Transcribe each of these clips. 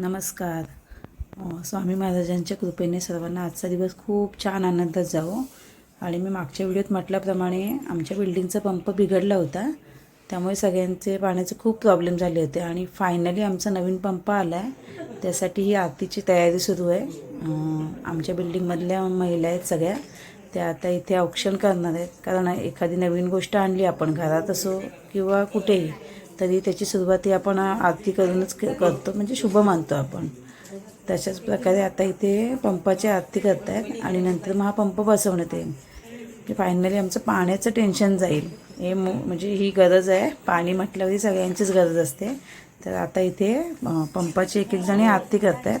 नमस्कार. स्वामी महाराजांच्या कृपेने सर्वांना आजचा दिवस खूप छान आनंदात जावो. आणि मी मागच्या व्हिडिओत म्हटल्याप्रमाणे आमच्या बिल्डिंगचा पंप बिघडला होता. त्यामुळे सगळ्यांचे पाण्याचे खूप प्रॉब्लेम झाले होते. आणि फायनली आमचा नवीन पंप आला आहे त्यासाठी ही आरतीची तयारी सुरू आहे. आमच्या बिल्डिंगमधल्या महिला आहेत सगळ्या. त्या आता इथे औक्षण करणार आहेत. कारण एखादी नवीन गोष्ट आणली आपण घरात असो किंवा कुठेही तरी त्याची सुरुवात ही आपण आरती करूनच क- करतो म्हणजे शुभ मानतो आपण. तशाच प्रकारे आता इथे पंपाची आरती करतायत आणि नंतर मग हा पंप बसवण्यात येईल. म्हणजे की फायनली आमचं पाण्याचं टेन्शन जाईल. हे म्हणजे ही गरज आहे. पाणी म्हटल्यावरही सगळ्यांचीच गरज असते. तर आता इथे पंपाची एक एक जणी आरती करतायत.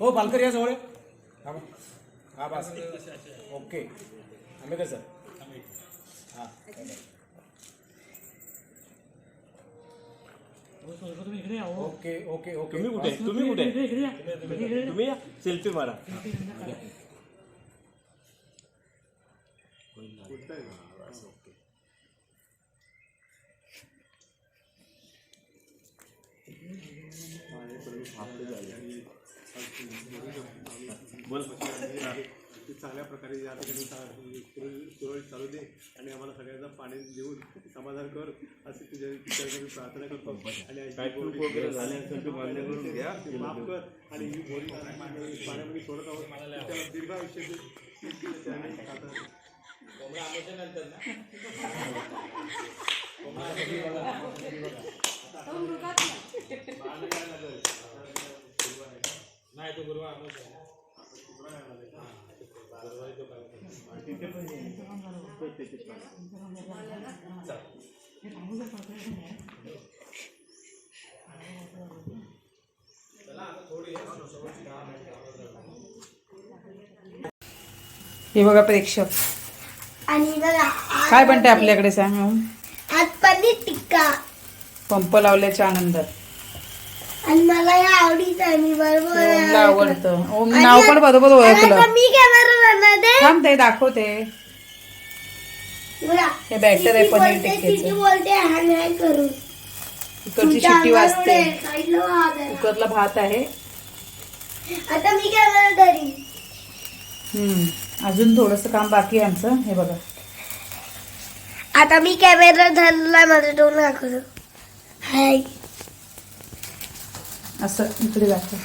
हो पालकर या जवळ थांबा. हा बस ओके आम्ही सर हा ओके ओके ओके. तुम्ही कुठे? तुम्ही कुठे? तुम्ही या. सेल्फी मारा. बोल. चांगल्या प्रकारे या ठिकाणी सुरळीत चालू दे आणि आम्हाला सगळ्यांना पाणी देऊन समाधान कर अशी तुझ्या मी प्रार्थना करतो. आणि ती माफ कर. आणि ही बोरी पाण्यामध्ये सोडत आहोत. त्याला दीर्घ आयुष्य दे. त्याने आता हे बघा प्रेक्षक. आणि बघा काय बनते आपल्याकडे सांग ओम? आज पनीर टिक्का. पंप लावल्याच्या आनंदात. आणि मला या आवडीचं आहे. मी बरोबर आवडतं ओम नाव पण बरोबर ओळखलं. मी कॅमेरा राहणार आहे. थांब ते दाखवते. बघा हे बॅटर आहे किती पनीर बोलते, किती टिक्क्याचं बोलते हँग हँग करून कुकरची शिट्टी वाजते. कुकरला भात आहे. आता मी कॅमेरा धरी हम्म. अजून थोडंसं काम बाकी आहे आमचं. हे बघा. आता मी कॅमेरा धरला माझा तोंड दाखवतो. हाय. असं इकडे दाखव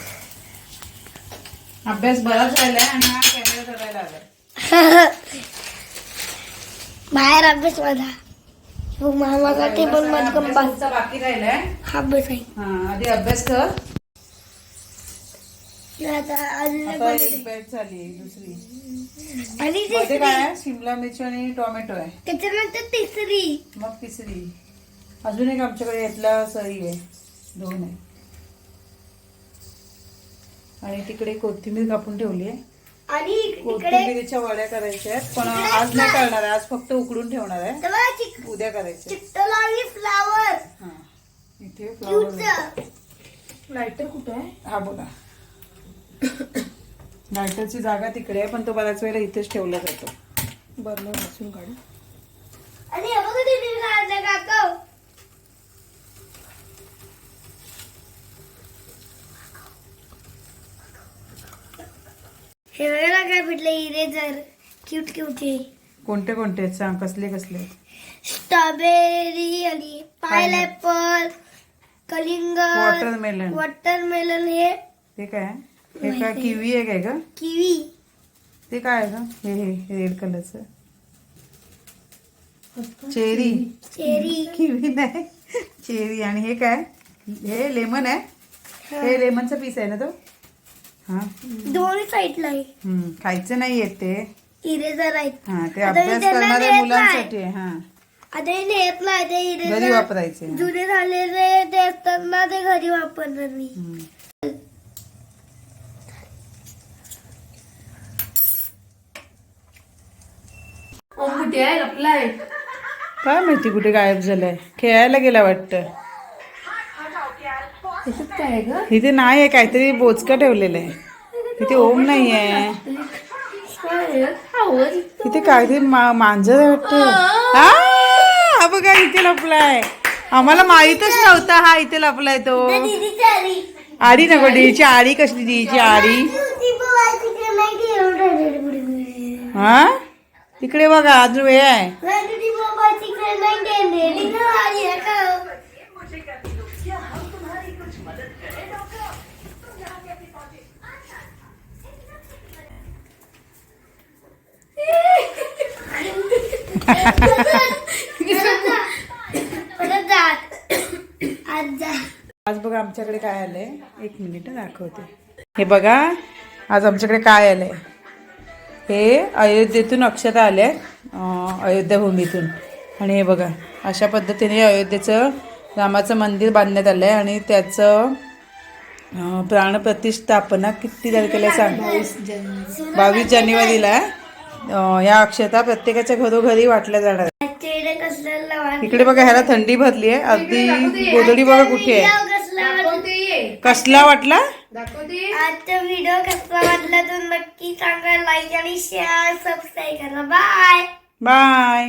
अभ्यास बराच राहिलाय आणि हा कॅमेरा धरायला आलाय बाहेर अभ्यास माझा. हो कंपास अभ्यासाचा बाकी राहिलाय. हा अभ्यास आहे. हा आधी अभ्यास कर. आता अजून आता एक बॅच झाली दुसरी. आणि काय शिमला मिरची आणि टोमॅटो आहे. त्याच्यानंतर तिसरी. मग तिसरी. अजून एक आमच्याकडे यातला सरी आहे. दोन आहे. आणि तिकडे कोथिंबीर कापून ठेवली आहे. आणि कोथिंबीरीच्या वड्या करायच्या आहेत पण आज नाही करणार आहे आज फक्त उकडून ठेवणार आहे. उद्या करायचे. फ्लावर हा. इथे फ्लावर लायटर कुठे आहे? हा बोला लायटरची जागा तिकडे आहे पण तो बऱ्याच वेळेला इथेच ठेवला जातो. बरं वाचून काढू. आणि हे बघा तिथे काढलं काका हे बघा काय भेटलं इरेजर क्यूट क्यूट आहे. कोणते कोणते? आहेत सांग कसले कसले? स्ट्रॉबेरी आणि पायनॅपल कलिंगड वॉटरमेलन वॉटरमेलन हे. ते काय? हे काय किवी आहे काय ग? किवी. ते काय आहे ग? हे हे रेड कलरचं चेरी चेरी किवी नाही. चेरी आणि हे काय? हे लेमन आहे. हे. लेमनचा पीस आहे ना तो? हा? दोन्ही साईडला आहे. हम्म, खायचं नाही येत ते इरेजर आहेत. हा ते आता मी अभ्यास त्यांना करणाऱ्या देत मुलांसाठी आहे हा. आता हे नेत नाही ते घरी इरेजर वापरायचे. हा. जुने झालेले ते असतात ना ते घरी वापरणार मी. हम्म. काय माहिती कुठे गायब झालाय. खेळायला गेला वाटतं. इथे नाही आहे काहीतरी बोचका ठेवलेलं आहे. इथे ओम नाही आहे इथे काहीतरी मा- मांजर वाटतं. हा बघा इथे लपलाय. आम्हाला माहीतच नव्हता हा इथे लपलाय तो. आडी नको डीची आडी कसली डीची आडी हा? तिकडे बघा अजून वेळ आहे ती बाबा तिकडे नाही की रेडी ना आली आहे का परत जात आज बघा आमच्याकडे काय आलंय? एक मिनिट दाखवते. हे बघा आज आमच्याकडे काय आलंय? हे अयोध्येतून अक्षता आले अं, अयोध्या भूमीतून आणि हे बघा अशा पद्धतीने अयोध्येचं रामाचं मंदिर बांधण्यात आलं आहे आणि त्याचं प्राणप्रतिष्ठापना किती तारखेला सांग? बावीस जानेवारीला. आहे या अक्षता प्रत्येकाच्या घरोघरी वाटल्या जाणार कसलं इकडे बघा ह्याला थंडी भरली आहे. अगदी गोधडी बघा कुठे आहे. कसला कसला वाटला? आजचा व्हिडिओ कसा वाटला तर नक्की सांगा. लाईक आणि शेअर सबस्क्राईब करा. Bye bye